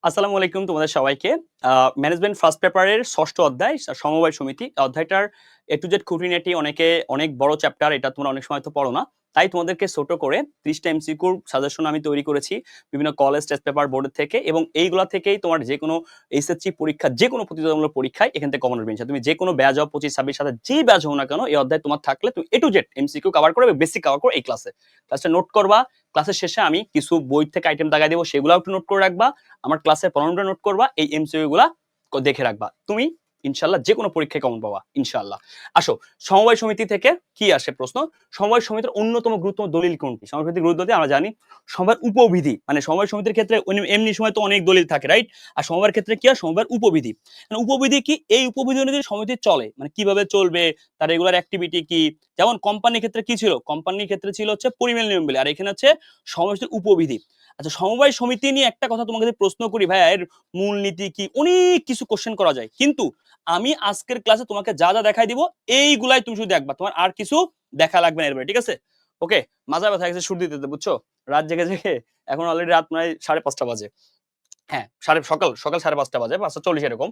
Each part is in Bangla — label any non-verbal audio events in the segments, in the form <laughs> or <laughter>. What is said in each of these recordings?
আসসালামু আলাইকুম তোমাদের সবাইকে। ম্যানেজমেন্ট ফার্স্ট পেপারের ষষ্ঠ অধ্যায় সমবায় সমিতি। অধ্যায়টার এ টু জেড খুঁটিনাটি অনেকে, অনেক বড় চ্যাপ্টার এটা তোমরা অনেক সময় তো পড়ো না। তাই তোমাদেরকে ছোট করে ত্রিশটা এমসিকিউর সাজেশন আমি তৈরি করেছি, বিভিন্ন কলেজ টেস্ট পেপার বোর্ডের থেকে এবং এইগুলা থেকেই তোমার যে কোনো এইচএসসি পরীক্ষা যে কোনো প্রতিযোগিতামূলক পরীক্ষায় এখান থেকে কমন বেঞ্চ তুমি যে কোনো ব্যাজ হও, পঁচিশ, ছাব্বিশ সাথে যে ব্যাজ হও না কেন, এই অধ্যায় তোমার থাকলে তুমি A to Z MCQ cover করবে বেসিক কভার করো এই ক্লাসে ক্লাসটা নোট করবা ক্লাসের শেষে আমি কিছু বই থেকে আইটেম দাগাই দেবো সেগুলো একটু নোট করে রাখবা, আমার ক্লাসের পনেরোটা নোট করবা, এই এমসিকিউ গুলা দেখে রাখবা। তুমি ইনশাল্লাহ যে কোনো পরীক্ষায় কমন পাবা, ইনশাল্লাহ। আসো, সমবায় সমিতি থেকে কি আসে প্রশ্ন? সমবায় সমিতির অন্যতম গুরুত্বপূর্ণ দলিল কোনটি? সমবায় সমিতির গুরুত্ব আমরা জানি, সমবায়ের উপবিধি মানে সমবায় সমিতির ক্ষেত্রে এমনি সময় তো অনেক দলিল থাকে রাইট আর সমবায়ের ক্ষেত্রে কি হয়? সমবায়ের উপবিধি। মানে উপবিধি কি? এই উপবিধি অনুযায়ী সমিতি চলে মানে কীভাবে চলবে? তার রেগুলার অ্যাক্টিভিটি কি? যেমন কোম্পানির ক্ষেত্রে কি ছিল? কোম্পানির ক্ষেত্রে ছিল হচ্ছে পরিমেল নিয়মগুলি আর এখানে হচ্ছে সমবায়ের উপবিধি। আচ্ছা সমবায় সমিতি নিয়ে একটা কথা তোমাকে প্রশ্ন করি ভাইয়া এর মূলনীতি কি? অনেক কিছু কোশ্চেন করা যায়। কিন্তু আমি আজকের ক্লাসে তোমাকে যা যা দেখাই দিব এইগুলাই তুমি শুধু দেখবা। তোমার আর কিছু দেখা লাগবে না এরপরে ঠিক আছে? ওকে মাজা ব্যথা গেছে সুর দিতে, বুঝছ? রাত জেগে জেগে এখন অলরেডি রাত প্রায় সাড়ে পাঁচটা বাজে। হ্যাঁ সাড়ে সকাল সকাল সাড়ে পাঁচটা বাজে, পাঁচটা চল্লিশ এরকম।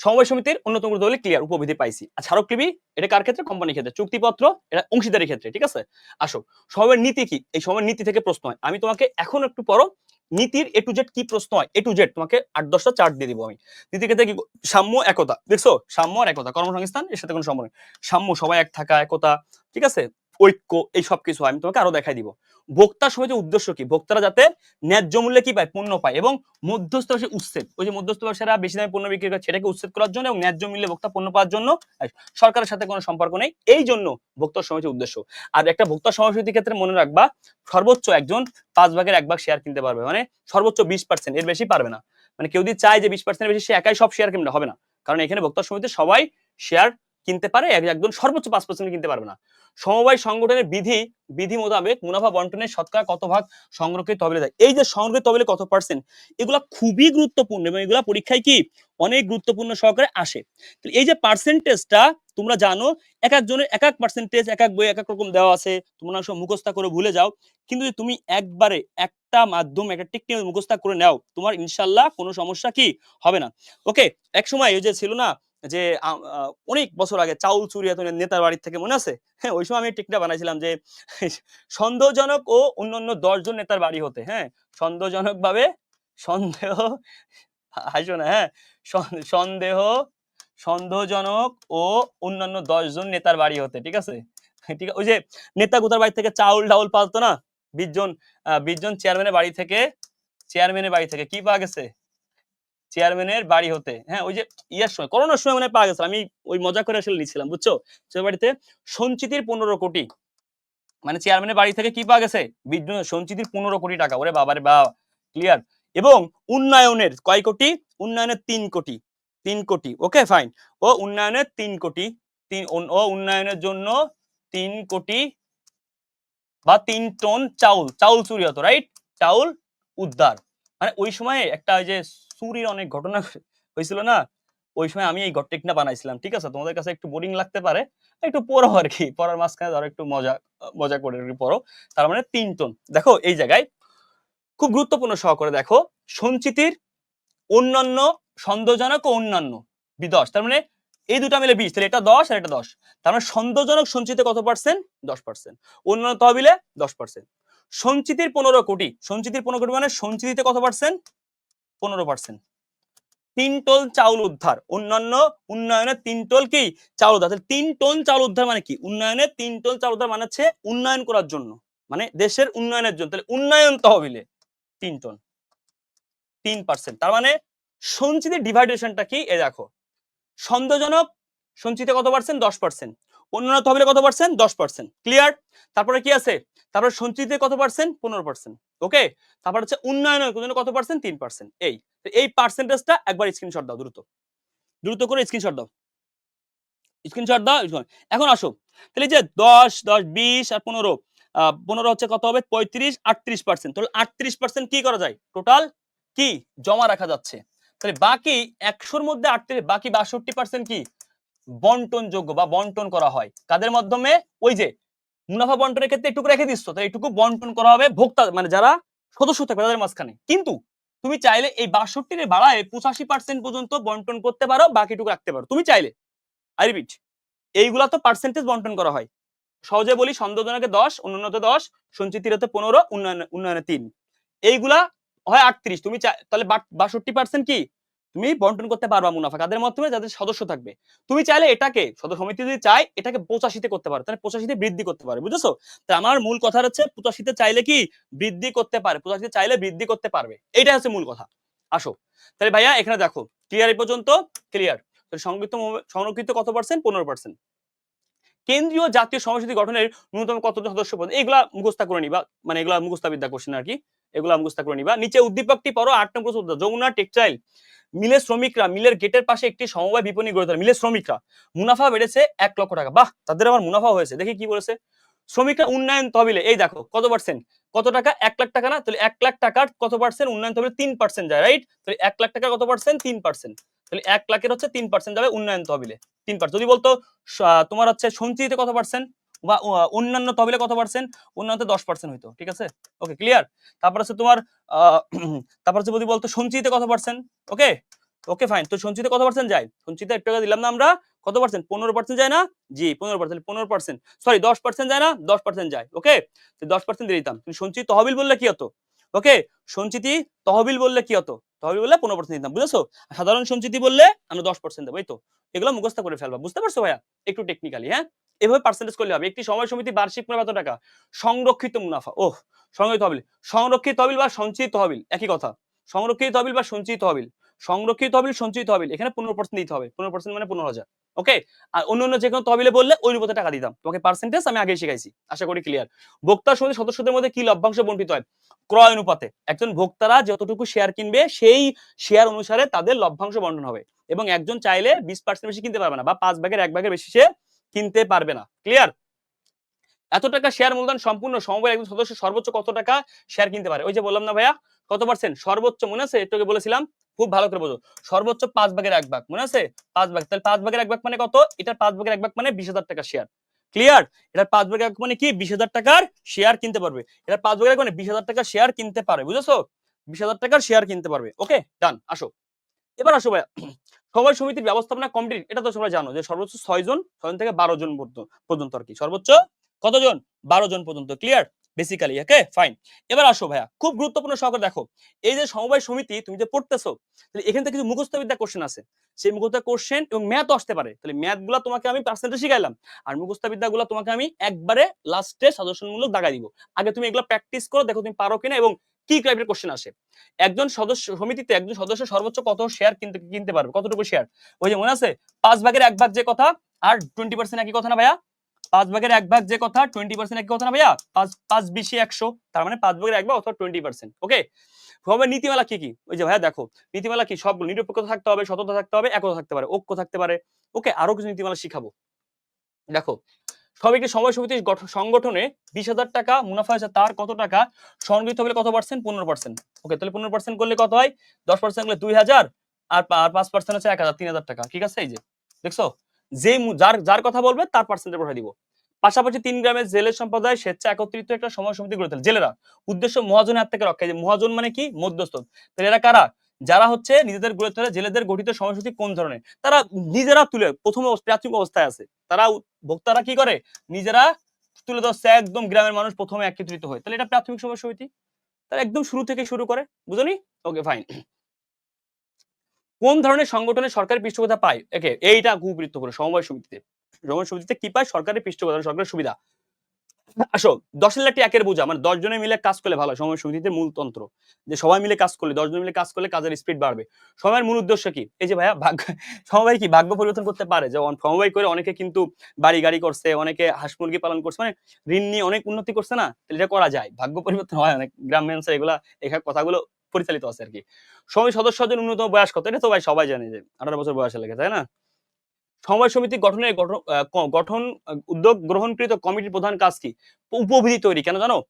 সমবায় সমিতির অন্যতম হলে ক্লিয়ার উপবিধি পাইছি। আর স্মারকলিপি এটা কার ক্ষেত্রে? কোম্পানির ক্ষেত্রে। চুক্তিপত্র, এটা অংশীদারি ক্ষেত্রে, ঠিক আছে? আসো সময়ের নীতি কি? এই সময়ের নীতি থেকে প্রশ্ন হয়। আমি তোমাকে এখন একটু পরো নীতির এ টু জেড কি প্রশ্ন হয়? এ টু জেড তোমাকে আট দশটা চার্ট দিয়ে দিব আমি। নীতির ক্ষেত্রে কি? সাম্য, একতা। দেখছ? সাম্য আর একতা। কর্মসংস্থান, এর সাথে কোনো সম্পর্ক সাম্য, সবাই এক থাকা, একতা, ঠিক আছে? ঐক্য, এই সব কিছু আমি তোমাকে আরও দেখাই দিব। ভোক্তার সমিতির উদ্দেশ্য কি? ভোক্তারা যাতে ন্যায্য মূল্যে কি পায়? পণ্য পায় এবং মধ্যস্থ ব্যবসায়ী উচ্ছেদ। ওই যে মধ্যস্থ ব্যবসায়ীরা বেশি দামে পণ্য বিক্রি করে সেটাকে উচ্ছেদ করার জন্য এবং ন্যায্য মূল্যে ভোক্তা পণ্য পাওয়ার জন্য সরকারের সাথে কোনো সম্পর্ক নেই। এই জন্য ভোক্তা সমিতির উদ্দেশ্য। আর একটা ভোক্তা সমিতির ক্ষেত্রে মনে রাখবা, সর্বোচ্চ একজন পাঁচ ভাগের এক ভাগ শেয়ার কিনতে পারবে। মানে সর্বোচ্চ বিশ পার্সেন্ট এর বেশি পারবে না। মানে কেউ যদি চায় যে বিশ পার্সেন্ট বেশি, সে একাই সব শেয়ার কিনতে হবে না। কারণ এখানে ভোক্তা সমিতি সবাই শেয়ার কিনতে পারে, এক- একজন সর্বোচ্চ পাঁচ পার্সেন্ট কিনতে পারবে না। সমবায় সংগঠনের বিধি বিধি মোতাবেক মুনাফা বন্টনের শতকরা কত ভাগ সংরক্ষিত তহবিলে দেয়? এই যে সংরক্ষিত তহবিলে কত পার্সেন্ট এগুলা খুবই গুরুত্বপূর্ণ এবং এগুলা পরীক্ষায় কি? অনেক গুরুত্বপূর্ণ সহকারে আসে। এই যে পার্সেন্টেজটা তোমরা জানো, এক একজনের এক এক পার্সেন্টেজ এক এক বই, এক এক রকম দেওয়া আছে। তোমরা সব মুখস্থ করে ভুলে যাও। কিন্তু যদি তুমি একবারে একটা মাধ্যম, একটা টেকনিক মুখস্থ করে নাও, তোমার ইনশাল্লাহ কোনো সমস্যা কি? হবে না। ওকে এক সময় ওই যে ছিল না যে অনেক বছর আগে চাউল চুরি এত নেতার বাড়ির থেকে মনে আছে? হ্যাঁ ওই সময় আমি টেকটা বানাইছিলাম যে সন্দেহজনক ও অন্যান্য দশজন নেতার বাড়ি হতে হ্যাঁ? সন্দেহজনক ভাবে সন্দেহ হাসো না হ্যাঁ? সন্দেহ সন্দেহজনক ও অন্যান্য দশজন নেতার বাড়ি হতে ঠিক আছে? ঠিক আছে ওই যে নেতা কোথার বাড়ি থেকে চাউল ডাউল পালতো না? বিশ জন আহ, বিশ জন চেয়ারম্যানের বাড়ি থেকে চেয়ারম্যানের বাড়ি থেকে কি পাওয়া গেছে? চেয়ারম্যানের বাড়ি হতে। হ্যাঁ ওই যে ইয়ার সময়, করোনার সময় মানে পাওয়া গেছে আমি ওই মজা করে আসলে নিচ্ছিলাম, বুঝছ? সে বাড়িতে সঞ্চিতির পনেরো কোটি। মানে চেয়ারম্যানের বাড়ি থেকে কি পাওয়া গেছে? জন সঞ্চিতির পনেরো কোটি টাকা। ওরে বাবারে বাবা ক্লিয়ার এবং উন্নয়নের কয় কোটি? উন্নয়নের তিন কোটি। তিন কোটি ওকে ফাইন ও উন্নয়নের তিন কোটি, তিন, ও উন্নয়নের জন্য তিন কোটি বা তিন টন চাউল। চাউল চুরি হতো রাইট চাউল উদ্ধার। মানে ওই সময় একটা ওই যে চুরির অনেক ঘটনা <laughs> হয়েছিল না? ওই সময় আমি এই টেকনা বানাইছিলাম, ঠিক আছে? তোমাদের কাছে একটু বোরিং লাগতে পারে, একটু পড়ো আর কি। <laughs> পড়ার মাঝখানে ধরো একটু মজা মজা করে একটু পড়ো তার মানে তিন টন। দেখো, এই জায়গায় খুব গুরুত্বপূর্ণ সহকারে দেখো, সঞ্চিতির অন্যান্য, সন্দেহজনক ও অন্যান্য বি দশ। তার মানে এই দুটা মিলে বিশ, তাহলে এটা দশ আর এটা দশ। তার মানে সন্দেহজনক সঞ্চিতে কত পার্সেন্ট দশ পার্সেন্ট অন্যান্য তহবিলে দশ পার্সেন্ট সঞ্চিতির পনেরো কোটি। সঞ্চিতির পনেরো কোটি মানে সঞ্চিতিতে কত পার্সেন্ট পনেরো পার্সেন্ট তিন টন চাউল উদ্ধার। অন্যান্য উন্নয়নের তিন টন কি? চাউল উদ্ধার। তিন টন চাউল উদ্ধার মানে কি? উন্নয়নের তিন টন চাউল উদ্ধার মানে হচ্ছে উন্নয়ন করার জন্য। মানে দেশের উন্নয়নের জন্য। তাহলে উন্নয়ন তহবিলে তিন টন তিন পার্সেন্ট তার মানে সঞ্চিতের ডিভাইডেশনটা কি? এ দেখো। সন্দেহজনক সঞ্চিতে কত পার্সেন্ট দশ পার্সেন্ট অন্যান্য তহবিলে কত পার্সেন্ট দশ পার্সেন্ট ক্লিয়ার তারপরে কি আছে? তারপরে সঞ্চিতে কত পার্সেন্ট পনেরো পার্সেন্ট ওকে তারপর হচ্ছে উন্নয়নের কত পার্সেন্ট তিন পার্সেন্ট এই। এই পার্সেন্টেজটা একবার স্ক্রিনশট দাও, দ্রুত। দ্রুত করে স্ক্রিনশট দাও। স্ক্রিনশট দাও এখন আসো। তাহলে যে দশ দশ, বিশ আর পনেরো পনেরো হচ্ছে কত হবে? পঁয়ত্রিশ, আটত্রিশ পার্সেন্ট তাহলে আটত্রিশ পার্সেন্ট কি করা যায়? টোটাল কি? জমা রাখা যাচ্ছে। তাহলে বাকি একশোর মধ্যে আটত্রিশ, বাকি বাষট্টি পার্সেন্ট কি? বন্টন যোগ্য বা বন্টন করা হয়। কাদের মাধ্যমে? ওই যে মুনাফা বন্টনের ক্ষেত্রে একটুকু রেখে দিচ্ছ তাহলে এইটুকু বন্টন করা হবে ভোক্তা মানে যারা সদস্য থাকবে তাদের মাঝখানে। কিন্তু তুমি চাইলে এই বাষট্টির বাড়ায় পঁচাশি পার্সেন্ট পর্যন্ত বন্টন করতে পারো, বাকিটুকু রাখতে পারো। তুমি চাইলে। আই রিপিট, এইগুলা তো পার্সেন্টেজ বন্টন করা হয়। সহজে বলি সন্দেহজনকে দশ উন্নয়নতে দশ সঞ্চিতিরতে পনেরো, উন্নয়ন, উন্নয়নে তিন। এইগুলা হয় আটত্রিশ, তুমি তাহলে বাষট্টি পার্সেন্ট কি? তুমি বন্টন করতে পারবা মুনাফা, কাদের মাধ্যমে? যাদের সদস্য থাকবে। তুমি চাইলে এটাকে, সদস্য সমিতি যদি চাই এটাকে পঁচাশিতে করতে পারো। তাহলে পঁচাশিতে বৃদ্ধি করতে পারে, বুঝেছ? তা আমার মূল কথা হচ্ছে, পঁচাশিতে চাইলে কি বৃদ্ধি করতে পারে? পঁচাশিতে চাইলে বৃদ্ধি করতে পারবে। এইটা হচ্ছে মূল কথা। আসো। তাহলে ভাইয়া, এখানে দেখো ক্লিয়ার এই পর্যন্ত? ক্লিয়ার সংরক্ষিত সংরক্ষিত কত পার্সেন্ট পনেরো পার্সেন্ট কেন্দ্রীয় জাতীয় সংস্কৃতি গঠনের ন্যূনতম কতজন সদস্য পদ? এগুলা মুখস্থা করে নিবা। মানে এগুলা মুখস্থা বিদ্যা কোশ্চেন আর কি। এগুলা মুখস্থা করে নিবা। নিচে উদ্দীপকটি পড়ো, আট নম্বর প্রশ্ন যমুনা টেক্সটাইল, মিলের শ্রমিকরা, মিলের গেটের পাশে একটি সমবায় বিপণী গড়ে তোলে, মিলের শ্রমিকরা। মুনাফা বেড়েছে এক লক্ষ টাকা। বাহ, তাদের আবার মুনাফা হয়েছে। দেখি কি বলেছে? শ্রমিকরা উন্নয়ন তহবিলে, এই দেখো, কত পার্সেন্ট কত টাকা? এক লাখ টাকা না? তাহলে এক লাখ টাকার কত পার্সেন্ট উন্নয়ন তহবিলে তিন পার্সেন্ট যায় রাইট তাহলে এক লাখ টাকার কত পার্সেন্ট তিন পার্সেন্ট তাহলে এক লাখের হচ্ছে তিন পার্সেন্ট যাবে উন্নয়ন তহবিলে। তিন পার্সেন্ট যদি বলতো তোমার হচ্ছে সঞ্চিতিতে কত পার্সেন্ট বা অন্যান্য তহবিলে কত পার্সেন্ট অন্যান্য দশ পার্সেন্ট হইতো, ঠিক আছে? ওকে ক্লিয়ার তারপর হচ্ছে তোমার <clears throat> তারপর হচ্ছে যদি বলতো সঞ্চিতিতে কত পার্সেন্ট ওকে ওকে ফাইন তো সঞ্চিতে কত পার্সেন্ট যায়? সঞ্চিতে এক টাকা দিলাম না আমরা, কত পার্সেন্ট পনেরো পার্সেন্ট যায় না? জি, পনেরো পার্সেন্ট পনেরো পার্সেন্ট সরি দশ পার্সেন্ট যায় না, দশ পার্সেন্ট যায় ওকে দশ পার্সেন্ট দিয়ে দিতাম। সঞ্চিত তহবিল বললে কি হতো? ওকে সঞ্চিতি তহবিল বললে কি হতো? তহবিল বললে পনেরো পার্সেন্ট দিতাম, বুঝেছ? সাধারণ সঞ্চিতি বললে আমরা দশ পার্সেন্ট দেবো, এই তো। এগুলো মুখস্থ করে ফেলবা, বুঝতে পারছ ভাইয়া? একটু টেকনিক্যালি হ্যাঁ? এভাবে পার্সেন্টেজ করলে হবে। একটি সময় সমিতি বার্ষিক কত টাকা? সংরক্ষিত মুনাফা। ওহ, সংরক্ষিত তহবিল। সংরক্ষিত তহবিল বা সঞ্চিত তহবিল, একই কথা। সংরক্ষিত তহবিল বা সঞ্চিত তহবিল। সংরক্ষিত তহবিল, সঞ্চিত তহবিল, এখানে পনেরো পার্সেন্ট দিতে হবে। পনেরো পার্সেন্ট মানে পনেরো হাজার। ওকে আর অন্য অন্য যে কোনো তহবিলে বললে ওই রূপতে টাকা দিতাম। তোমাকে পার্সেন্টেজ আমি আগে শিখাইছি। আশা করি ক্লিয়ার ভোক্তা সমিতির সদস্যদের মধ্যে কি লভ্যাংশ বন্টিত হয়? ক্রয় অনুপাতে। একজন ভোক্তারা যতটুকু শেয়ার কিনবে, সেই শেয়ার অনুসারে তাদের লভ্যাংশ বন্টন হবে। এবং একজন চাইলে বিশ পার্সেন্ট বেশি কিনতে পারবে না বা পাঁচ ভাগের এক ভাগের বেশি সে কিনতে পারবে না। ক্লিয়ার এত টাকা শেয়ার মূলধন সম্পূর্ণ সমবায় একজন সদস্য সর্বোচ্চ কত টাকা শেয়ার কিনতে পারে? ওই যে বললাম না ভাইয়া, কত পার্সেন্ট সর্বোচ্চ মনে আছে? একটু বলেছিলাম, খুব ভালো করে বোঝো। সর্বোচ্চ পাঁচ ভাগের এক ভাগ, মনে আছে? পাঁচ ভাগ। তাহলে পাঁচ ভাগের এক ভাগ মানে কত? এটার পাঁচ ভাগের এক ভাগ মানে বিশ হাজার টাকা শেয়ার ক্লিয়ার এটার পাঁচ ভাগের এক মানে কি? বিশ হাজার টাকার শেয়ার কিনতে পারবে। এটার পাঁচ ভাগের এক মানে বিশ হাজার টাকার শেয়ার কিনতে পারবে, বুঝেছ? বিশ হাজার টাকার শেয়ার কিনতে পারবে। ওকে ডান আসো। এবার আসো ভাইয়া। সময় সমিতির ব্যবস্থাপনা কমিটি এটা তো তোমরা জানো যে সর্বোচ্চ ছয় জন, ছয় থেকে বারো জন পর্যন্ত- আর কি। সর্বোচ্চ কতজন? বারো জন পর্যন্ত ক্লিয়ার বেসিক্যালি ওকে ফাইন এবার আসো ভাইয়া, খুব গুরুত্বপূর্ণ সহকারে দেখো, এই যে সমবায় সমিতি তুমি যে পড়তেছো, তাহলে এখান থেকে কিছু মুখস্থ বিদ্যা কোশ্চেন আছে। সেই মুখস্থ কোশ্চেন এবং ম্যাথ আসতে পারে। তাহলে ম্যাথগুলা তোমাকে আমি পার্সেন্টেজ শিখাইলাম, আর মুখস্থ বিদ্যা গুলা তোমাকে আমি একবারে লাস্টে সাজেশনমূলক দাগাই দিব। আগে তুমি এগুলো প্র্যাকটিস করো, দেখো তুমি পারো কিনা এবং কি টাইপের কোশ্চেন আসে? একজন সদস্য, সমিতিতে একজন সদস্য সর্বোচ্চ কত শেয়ার কিনতে কিনতে পারবে? কতটুকু শেয়ার ওই যে মনে আছে? পাঁচ ভাগের এক ভাগ যে কথা, আর টোয়েন্টি পার্সেন্ট একই কথা না ভাইয়া? পাঁচ ভাগের এক ভাগ যে কথা টোয়েন্টি পার্সেন্ট একই কথা না ভাইয়া? পাঁচ পাঁচ বিশে একশো, তার মানে পাঁচ ভাগের এক ভাগ অথবা টোয়েন্টি পার্সেন্ট ওকে হবে নীতিমালা কি কি? ওই যে ভাইয়া দেখো, নীতিমালা কি? সবগুলো নিরপেক্ষতা থাকতে হবে, সততা থাকতে হবে, একতা থাকতে পারে, ঐক্য থাকতে পারে ওকে আরও কিছু নীতিমালা শিখাবো। দেখো সব একটি সময় সমিতি সংগঠনে বিশ হাজার টাকা মুনাফা হয়েছে তার কত টাকা? সংগৃহীত হলে কত পার্সেন্ট পনেরো পার্সেন্ট ওকে তাহলে পনেরো পার্সেন্ট করলে কত হয়? দশ পার্সেন্ট করলে দুই হাজার আর পাঁচ পার্সেন্ট হচ্ছে এক হাজার, তিন হাজার টাকা। ঠিক আছে? এই যে, দেখছ? যে যার যার কথা বলবে তার পার্সেন্টেজ পাঠিয়ে দিব। পাশাপাশি তিন গ্রামের জেলের সম্প্রদায় স্বেচ্ছা একত্রিত একটা সময় সমিতি গড়ে তোলে। জেলেরা, উদ্দেশ্য মহাজনের হাত থেকে রক্ষা। যে মহাজন মানে কি? মধ্যস্থ। তাহলে এরা কারা? যারা হচ্ছে নিজেদের গড়ে তোলে, জেলেদের গঠিত সময়সূচি কোন ধরনের? তারা নিজেরা তুলে, প্রথম প্রাথমিক অবস্থায় আছে। তারা ভোক্তারা কি করে? নিজেরা তুলে ধরছে, একদম গ্রামের মানুষ প্রথমে একত্রিত হয়। তাহলে এটা প্রাথমিক সময় সমিতি তারা একদম শুরু থেকে শুরু করে। বুঝনি? ওকে ফাইন কোন ধরনের সংগঠনের সরকারি পৃষ্ঠপোষকতা পায়? একে এইটা গুরুত্বপূর্ণ। সমবায় সমিতিতে সমবায় সমিতিতে কি পায়? সরকারি পৃষ্ঠপোষকতা, সরকারের সুবিধা। আসো দশের লাখটি একের বোঝা মানে দশ জনে মিলে কাজ করলে ভালো সময় সমিতিতে মূল তন্ত্র, যে সবাই মিলে কাজ করলে, দশ জন মিলে কাজ করলে কাজের স্পিড বাড়বে। সময়ের মূল উদ্দেশ্য কি? এই যে ভাইয়া, ভাগ্য, সমবায় কি? ভাগ্য পরিবর্তন করতে পারে? যেমন সমবায় করে অনেকে কিন্তু বাড়ি গাড়ি করছে, অনেকে হাঁস মুরগি পালন করছে মানে ঋণ নিয়ে অনেক উন্নতি করছে না? এটা করা যায়। ভাগ্য পরিবর্তন হয় অনেক, গ্রাম অঞ্চলে এগুলা এখানে কথাগুলো পরিচালিত আছে আর কি। সময় সদস্যদের ন্যূনতম বয়স কত? এটা তো ভাই সবাই জানে যে আঠারো বছর বয়সে লেগে, তাই না? সময় সমিতি গঠনের গঠন উদ্যোগ গ্রহণকৃত কমিটির প্রধান কাজ কি? উপবিধি তৈরি, কেন জানো?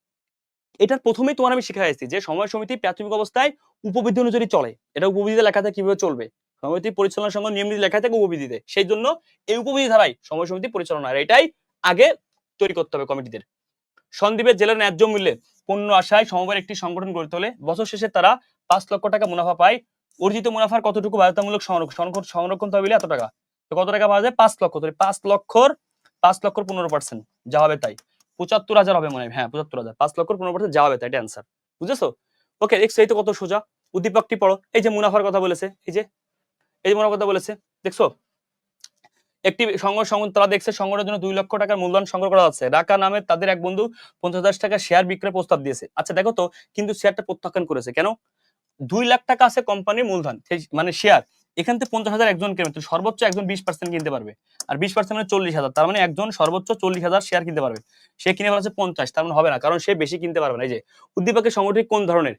এটার প্রথমেই তোমার আমি শিখাইছি যে সময় সমিতি প্রাথমিক অবস্থায় উপবিধি অনুযায়ী চলে। এটা উপবিধিতে লেখা থাকে কীভাবে চলবে? সমিতি পরিচালনার সঙ্গে নিয়মিত লেখা থাকে উপবিধিতে। সেই জন্য এই উপবিধি ধারাই সময় সমিতি পরিচালনা এটাই আগে তৈরি করতে হবে কমিটিদের। সন্দীপের জেলার ন্যায্য মূল্যে পণ্য আশায় সমবায়ের একটি সংগঠন গড়ে তোলে। বছর শেষে তারা পাঁচ লক্ষ টাকা মুনাফা পায়। অর্জিত মুনাফার কতটুকু বাধ্যতামূলক সংরক্ষণ- সংরক্ষণ তহবিলে এত টাকা? তো কত টাকা পাওয়া যায়? পাঁচ লক্ষ। তাহলে পাঁচ লক্ষর পাঁচ লক্ষর পনেরো পার্সেন্ট যা হবে তাই। পঁচাত্তর হাজার হবে মনে হয়। হ্যাঁ পঁচাত্তর হাজার। পাঁচ লক্ষর পনেরো পার্সেন্ট যা হবে তাই, এটা অ্যান্সার বুঝেছ? ওকে দেখছ, এই তো কত সোজা। উদ্দীপকটি পড়ো। এই যে মুনাফার কথা বলেছে, এই যে এই যে মুনাফার কথা বলেছে, দেখছ? একটি সংঘ সংঘ, তারা দেখছে সংগঠনের জন্য দুই লক্ষ টাকার মূলধন সংগ্রহ করা হচ্ছে। রাকা নামে তাদের এক বন্ধু পঞ্চাশ হাজার টাকা শেয়ার বিক্রয় প্রস্তাব দিয়েছে। আচ্ছা দেখো তো, কিন্তু শেয়ারটা প্রত্যাখ্যান করেছে। কেন? দুই লাখ টাকা আছে কোম্পানির মূলধন মানে শেয়ার এখান থেকে পঞ্চাশ হাজার একজন কিনবে তো সর্বোচ্চ একজন বিশ পার্সেন্ট কিনতে পারবে। আর বিশ পার্সেন্ট মানে চল্লিশ হাজার, তার মানে একজন সর্বোচ্চ চল্লিশ হাজার শেয়ার কিনতে পারবে। সে কিনে বলছে পঞ্চাশ, তার মানে হবে না, কারণ সে বেশি কিনতে পারবে না। এই যে উদ্দীপকের সংগঠন কোন ধরনের?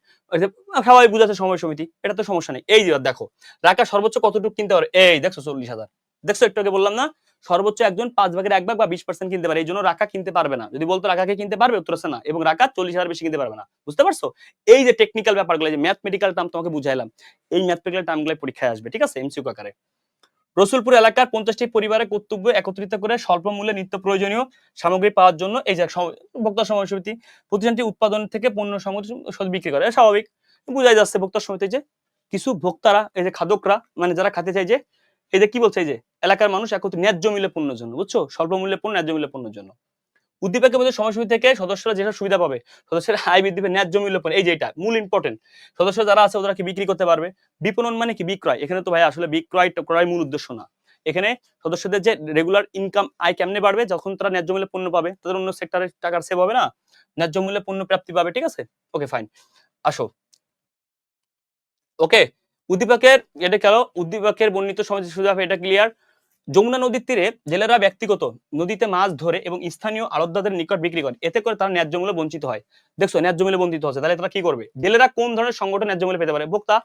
সবাই বুঝাচ্ছে সময় সমিতি, এটা তো সমস্যা নেই। এই দেখো রাখা সর্বোচ্চ কতটুকু কিনতে পারে? এই, দেখছ চল্লিশ হাজার। দেখছ, একটু আগে বললাম না? সর্বোচ্চ একজন পাঁচ ভাগের এক ভাগ বা বিশ পার্সেন্ট কিনতে পারে এই জন্য রাখা কিনতে পারবে না। যদি বলতো রাখাকে কিনতে পারবে, উত্তর আছে না, এবং রাখা চল্লিশ হাজার বেশি কিনতে পারবে না। বুঝতে পারছ? এই যে টেকনিক্যাল ব্যাপারগুলো যে ম্যাথমেটিক্যাল টার্ম তোমাকে বুঝাইলাম, এই ম্যাথমেটিক্যাল টার্মগুলো পরীক্ষায় আসবে, ঠিক আছে? এমসিকিউ আকারে। রসুলপুর এলাকার পঞ্চাশটি পরিবারের কর্তব্য একত্রিত করে স্বল্প মূল্যে নিত্য প্রয়োজনীয় সামগ্রী পাওয়ার জন্য এই যে ভোক্তা সময় সমিতি প্রতিষ্ঠানটি উৎপাদন থেকে পণ্য সামগ্রী বিক্রি করে। স্বাভাবিক, বোঝাই যাচ্ছে ভোক্তা সমিতি যে কিছু ভোক্তারা, এই যে খাদকরা মানে যারা খেতে চাই যে, এই যে কি বলছে এই যে এলাকার মানুষ একত্রে ন্যায্য মূল্যে পণ্যের জন্য, বুঝছ? স্বল্প মূল্যে পণ্য, ন্যায্য মূল্যে পণ্যের জন্য। উদ্দীপকের মধ্যে সময় থেকে সদস্যরা যেসব সুবিধা পাবে, সদস্যের আয় বৃদ্ধি পাবে ন্যায্য মূল্য পণ্য, এই যে এটা, মূল ইম্পর্টেন্ট সদস্য যারা আছে ওরা কি বিক্রি করতে পারবে। বিপণন মানে কি? বিক্রয়। এখানে তো ভাই আসলে বিক্রয় ক্রয় মূল উদ্দেশ্য না। এখানে সদস্যদের যে রেগুলার ইনকাম আয় কেমনে বাড়বে? যখন তারা ন্যায্য মূল্যে পণ্য পাবে, তাদের অন্য সেক্টরে টাকার সেভ হবে না? ন্যায্য মূল্যে পণ্য প্রাপ্তি পাবে, ঠিক আছে? ওকে ফাইন আসো। ওকে উদ্দীপকের, এটা গেল উদ্দীপকের বর্ণিত সমাজ সুবিধা এটা ক্লিয়ার যমুনা নদীর তীরে জেলেরা ব্যক্তিগত নদীতে মাছ ধরে এবং স্থানীয় আড়তদারদের নিকট বিক্রি করে। এতে করে তারা ন্যায্য মূল্যে বঞ্চিত হয়। দেখছ, ন্যায্য মূল্যে বঞ্চিত হচ্ছে। তাহলে তারা কি করবে? জেলেরা কোন ধরনের সংগঠন ন্যায্য মূল্যে পেতে পারে? ভোক্তা?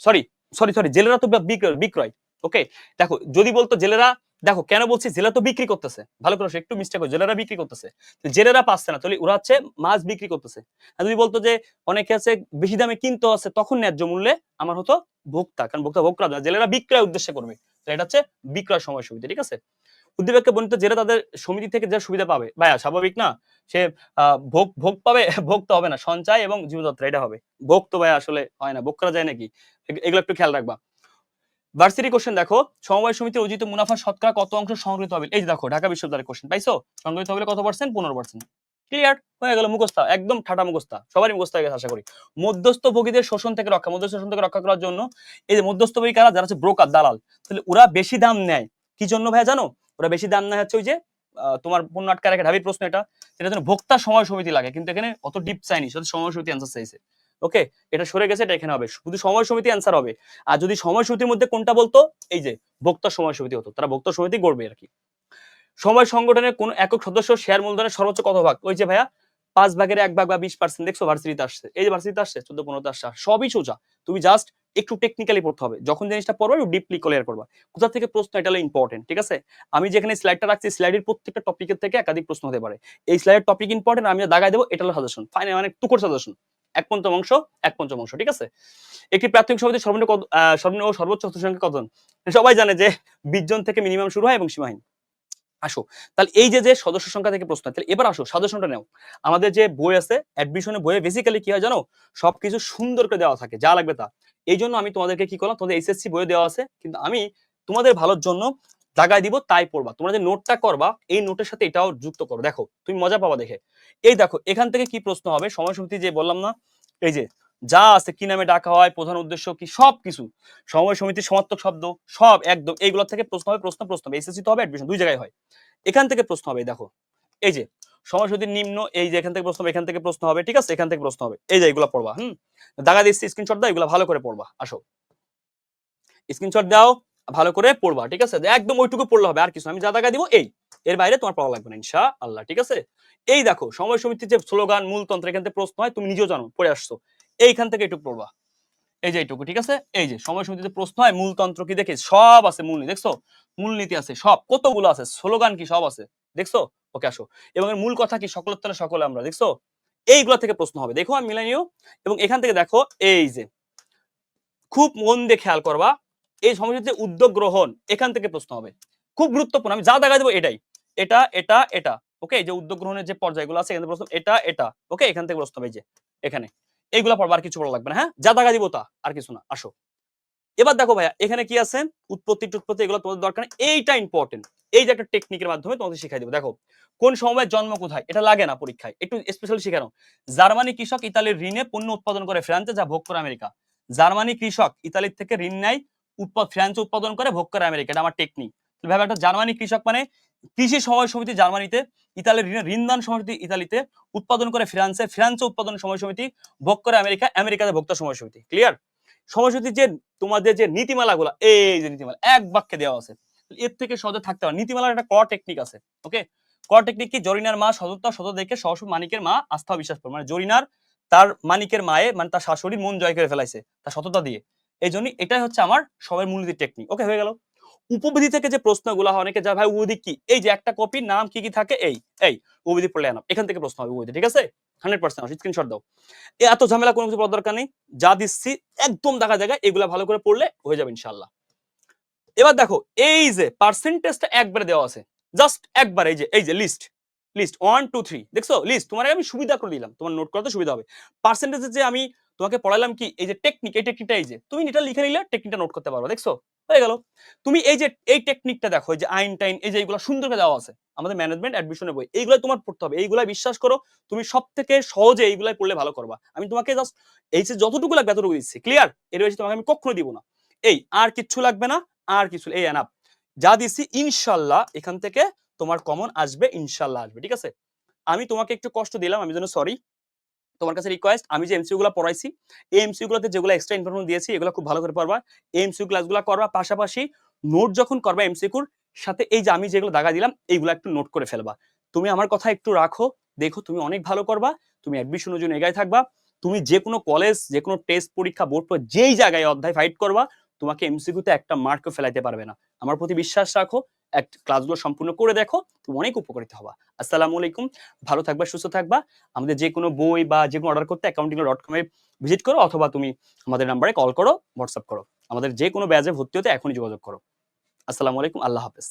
সরি সরি সরি জেলেরা তো বিক্রয়। ওকে দেখো, যদি বলতো জেলেরা, দেখো, কেন বলছি? জেলা তো বিক্রি করতেছে। ভালো করে একটু মিস্টেক জেলেরা বিক্রি করতেছে। জেলেরা পাচ্ছে না, তাহলে ওরা হচ্ছে মাছ বিক্রি করতেছে। যদি বলতো যে অনেকে আছে বেশি দামে কিনতে আছে তখন ন্যায্য মূল্যে আমার হতো ভোক্তা। কারণ ভোক্তা ভোক্তা জেলেরা বিক্রয় উদ্দেশ্যে করবে। এটা হচ্ছে বিক্রয় সময় সুবিধা, ঠিক আছে? উদ্দীপককে বর্ণিত জেলে তাদের সমিতি থেকে যে সুবিধা পাবে, ভাইয়া স্বাভাবিক না? সে ভোগ ভোগ পাবে, <laughs> ভোগ তো হবে না, সঞ্চয় এবং জীবনযাত্রা এটা হবে। ভোগ তো ভাই আসলে হয় না, ভোগ করা যায় নাকি? এগুলো একটু খেয়াল রাখবা। ভার্সিটি কোশ্চেন দেখো, সমবায় সমিতি অর্জিত মুনাফা শতকরা কত অংশ সংগৃহীত হবে? এই যে দেখো, ঢাকা বিশ্ববিদ্যালয়ের কোশ্চেন পাইছো? সংগৃহীত হবে কত পার্সেন্ট পনেরো পার্সেন্ট ক্লিয়ার হয়ে গেল মুখস্থা, একদম ঠাটা মুখস্থা, সবারই মুখস্থ হয়ে গেছে আশা করি। মধ্যস্থ ভোগীদের শোষণ থেকে রক্ষা, মধ্যস্থ শোষণ থেকে রক্ষা করার জন্য এই যে মধ্যস্থ ভোগী কারা? যারা হচ্ছে ব্রোকার দালাল, তাহলে ওরা বেশি দাম নেয়। কি জন্য ভাই জানো? ওরা বেশি দাম নেয় হচ্ছে ওই যে তোমার পণ্য আটকা রেখে, ঢাবি প্রশ্ন এটা, সেটা জন্য ভোক্তা সময় সমিতি লাগে, কিন্তু এখানে অত ডিপ চাইনি শুধু সময় সমিতি অ্যান্সার চাইছে। ওকে এটা সরে গেছে, এটা এখানে হবে। শুধু সময় সমিতি অ্যান্সার হবে। আর যদি সময় সমিতির মধ্যে কোনটা বলতো? এই যে ভোক্তা সময় সমিতি হতো, তারা ভোক্তা সমিতি গড়বে আর কি। সময় সংগঠনের কোন একক সদস্য শেয়ার মূলধনের সর্বোচ্চ কত ভাগ? ওই যে ভাইয়া, পাঁচ ভাগের এক ভাগ বা বিশ পার্সেন্ট দেখছ ভার্সিটিতে আসছে। এই যে ভার্সিটিতে আসছে, চোদ্দ পনেরোতে আসছে। সবই সোজা। তুমি জাস্ট একটু টেকনিক্যালি পড়তে হবে। যখন জিনিসটা পড়বে, একটু ডিপলি ক্লিয়ার করবা। কোথা থেকে প্রশ্ন, এটা ইম্পর্টেন্ট ঠিক আছে? আমি যেখানে স্লাইডটা রাখছি স্লাইডের প্রত্যেকটা টপিকের থেকে একাধিক প্রশ্ন হতে পারে। এই স্লাইডের টপিক ইম্পর্টেন্ট আমি দাগাই দেবো, এটা হলো সাজেশন ফাইনাল মানে টুকর সাজেশন এক পঞ্চম অংশ, এক পঞ্চম অংশ, ঠিক আছে? একটি প্রাথমিক সমিতি সর্বনিম্ন সর্বনিম্ন সর্বোচ্চ সংখ্যা কতজন? সবাই জানে যে বিশ থেকে মিনিমাম শুরু হয় এবং সীমাহীন। আসো। তাহলে এই যে যে সদস্য সংখ্যা থেকে প্রশ্ন, তাহলে এবার আসো সাজেশনটা নাও। আমাদের যে বই আছে অ্যাডমিশনে বইয়ে বেসিক্যালি কি হয় জানো? সবকিছু সুন্দর করে দেওয়া থাকে, যা লাগবে তা। এই জন্য আমি তোমাদেরকে কি করলাম? তোমাদের এইচএসসি বইয়ে দেওয়া আছে, কিন্তু আমি তোমাদের ভালোর জন্য জায়গায় দিব, তাই পড়বা। তোমরা যে নোটটা করবা, এই নোটের সাথে এটাও যুক্ত করো। দেখো, তুমি মজা পাবা দেখে। এই দেখো, এখান থেকে কি প্রশ্ন হবে? সময় সমিতি যে বললাম না, এই যে যা আছে কি নামে ডাকা হয়, প্রধান উদ্দেশ্য কি সব কিছু সময় সমিতির সমার্থক শব্দ, সব একদম। এইগুলো থেকে প্রশ্ন হবে, প্রশ্ন প্রশ্ন হবে। এসএসসি তো হবে অ্যাডমিশন দুই জায়গায় হয়। এখান থেকে প্রশ্ন হবে দেখো। এই যে, সময় সমিতির নিম্ন, এই যে এখান থেকে প্রশ্ন হবে, এখান থেকে প্রশ্ন হবে, ঠিক আছে? এখান থেকে প্রশ্ন হবে। এই যে, এগুলো পড়বা, হুম? দাগা দিচ্ছি স্ক্রিনশট দাও, এগুলো ভালো করে পড়বা। আসো। স্ক্রিনশট দাও, ভালো করে পড়বা, ঠিক আছে? একদম ওইটুকু পড়লে হবে, আর কিছু আমি যা দাগা দিব, এই। এর বাইরে তোমার পড়া লাগবে না ইনশা আল্লাহ ঠিক আছে? এই দেখো, সময় সমিতির যে স্লোগান মূলতন্ত্র, এখান থেকে প্রশ্ন হয়, তুমি নিজেও জানো, পড়ে আসছো। এইখান থেকে একটু পড়বা। এই যে এইটুকু ঠিক আছে? এই যে সময় সমিতিতে প্রশ্ন হয়, মূলতন্ত্র কি দেখে? সব আছে মূলনীতি, দেখছ? মূলনীতি আছে, সব। কতগুলো আছে? স্লোগান কি সব আছে? দেখছ? ওকে, আসো। এবং এর মূল কথা কি? সকলের তলে সকলে আমরা, দেখছ? এইগুলো থেকে প্রশ্ন হবে। দেখো আমি মিলাই নিও এবং এখান থেকে দেখো, এই যে খুব মন দিয়ে খেয়াল করবা, এই সমাজের উদ্যোগ গ্রহণ, এখান থেকে প্রশ্ন হবে। খুব গুরুত্বপূর্ণ, আমি যা দেখা দেবো এটাই। এটা এটা এটা, ওকে? যে উদ্যোগ গ্রহণের যে পর্যায়গুলো আছে, এখান থেকে প্রশ্ন, এটা এটা, ওকে? এখান থেকে প্রশ্ন হবে যে, এখানে। এইগুলা পড়বা আর কিছু পড়া লাগবে না হ্যাঁ? যা দাগা দিব তা, আর কিছু না। আসো। এবার দেখো ভাইয়া, এখানে কি আছে? উৎপত্তি, টুৎপত্তি, এগুলো তোমাদের দরকার এইটা ইম্পর্টেন্ট এই যে একটা টেকনিকের মাধ্যমে তোমাদের শিখাই দেবো। দেখো, কোন সময় জন্ম কোথায়? এটা লাগে না পরীক্ষায়। একটু স্পেশালি শিখানো। জার্মানি কৃষক ইতালির ঋণে পণ্য উৎপাদন করে ফ্রান্সে, যা ভোগ করে আমেরিকা। জার্মানি কৃষক ইতালির থেকে ঋণ নেয় ফ্রান্সে উৎপাদন করে, ভোগ করে আমেরিকা। এটা আমার টেকনিক ভাবে একটা জার্মানি কৃষক মানে কৃষি সময় সমিতি জার্মানিতে, ইতালির ঋণদান সমিতি ইতালিতে, উৎপাদন করে ফ্রান্সে ফ্রান্সে উৎপাদন সময় সমিতি, ভোগ করে আমেরিকা, আমেরিকাতে ভোক্তা সময় সমিতি। ক্লিয়ার সময় সমিতির যে তোমাদের যে নীতিমালাগুলো, এই যে নীতিমালা, এক বাক্যে দেওয়া আছে। এর থেকে সহজে থাকতে হবে নীতিমালার একটা ক টেকনিক আছে ওকে ক টেকনিক কি? জরিনার মা সততা সত দেখে সহসব মানিকের মা আস্থা বিশ্বাস করে। মানে জরিনার তার মানিকের মায়ে মানে তার শাশুড়ির মন জয় করে ফেলাইছে, তার সততা দিয়ে। এই জন্য এটাই হচ্ছে আমার সবার মূলনীতির টেকনিক ওকে হয়ে গেল। উপবিধি থেকে যে প্রশ্নগুলো হয়, অনেকে যা ভাই উপবিধি কি? এই যে একটা কপির নাম কি কি থাকে? এই এই, উপবিধি পড়লে আনাম এখান থেকে প্রশ্ন হবে উপবিধি, ঠিক আছে? হান্ড্রেড পার্সেন্ট স্ক্রিনশট দাও। এত ঝামেলা, কোনো কিছু পড়ার দরকার নেই। যা দিচ্ছি, একদম দেখা জায়গায় এগুলা ভালো করে পড়লে হয়ে যাবে ইনশাল্লাহ এবার দেখো, এই যে পার্সেন্টেজটা একবারে দেওয়া আছে। জাস্ট একবার, এই যে এই যে list list one two three দেখছ? লিস্ট তোমার আমি সুবিধা করে দিলাম। তোমার নোট করতে সুবিধা হবে। পার্সেন্টেজে যে আমি তোমাকে পড়ালাম কি? এই যে টেকনিক এই টেকনিকটা এই যে, তুমি এটা লিখে নিলে টেকনিকটা নোট করতে পারো দেখছ? হয়ে গেল। তুমি এই যে, এই টেকনিকটা দেখো যে আইন টাইন, এই যে এইগুলো সুন্দর করে দেওয়া আছে, আমাদের ম্যানেজমেন্ট অ্যাডমিশনের বই এইগুলো তোমার পড়তে হবে এইগুলা বিশ্বাস করো, তুমি সব থেকে সহজে এইগুলাই পড়লে ভালো করবা। আমি তোমাকে জাস্ট এই যে যতটুকু লাগবে এতটুকু দিচ্ছি ক্লিয়ার এর বেশি তোমাকে আমি কখনো দিব না। এই, আর কিচ্ছু লাগবে না, আর কিছু, এই এনাফ যা দিচ্ছি ইনশাল্লাহ এখান থেকে তোমার কমন আসবে, ইনশাল্লাহ আসবে, ঠিক আছে? আমি তোমাকে একটু কষ্ট দিলাম, আমি জন্য সরি তোমার কাছে রিকোয়েস্ট আমি যে এমসিউ গুলো পড়াইছি, এই এমসিউ গুলোতে যেগুলো এক্সট্রা ইনফরমেশন দিয়েছি, এগুলো খুব ভালো করে পড়বা। এমসিউ ক্লাসগুলো করবা, পাশাপাশি নোট যখন করবা এমসিকিউর সাথে, এই যে আমি যেগুলো দাগা দিলাম, এইগুলো একটু নোট করে ফেলবা। তুমি আমার কথা একটু রাখো, দেখো তুমি অনেক ভালো করবা, তুমি অ্যাডমিশনের জন্য এগায় থাকবা, তুমি যে কোনো কলেজ যে কোনো টেস্ট পরীক্ষা বোর্ড পর যেই জায়গায় অধ্যায় ফাইট করবা, তোমাকে এমসিকিউতে একটা মার্কও ফেলাইতে পারবে না। আমার প্রতি বিশ্বাস রাখো ক্লাসগুলো সম্পূর্ণ করে দেখো তুমি অনেক উপকৃত হবা। আসসালামু আলাইকুম, ভালো থাকবা, সুস্থ থাকবা। আমাদের যে কোনো বই বা যে কোনো অর্ডার করতে অ্যাকাউন্টিং ডট কমে ভিজিট করো, অথবা তুমি আমাদের নাম্বারে কল করো হোয়াটসঅ্যাপ করো। আমাদের যে কোনো ব্যাজে ভর্তি হতে এখনই যোগাযোগ করো। আসসালামু আলাইকুম, আল্লাহ হাফেজ।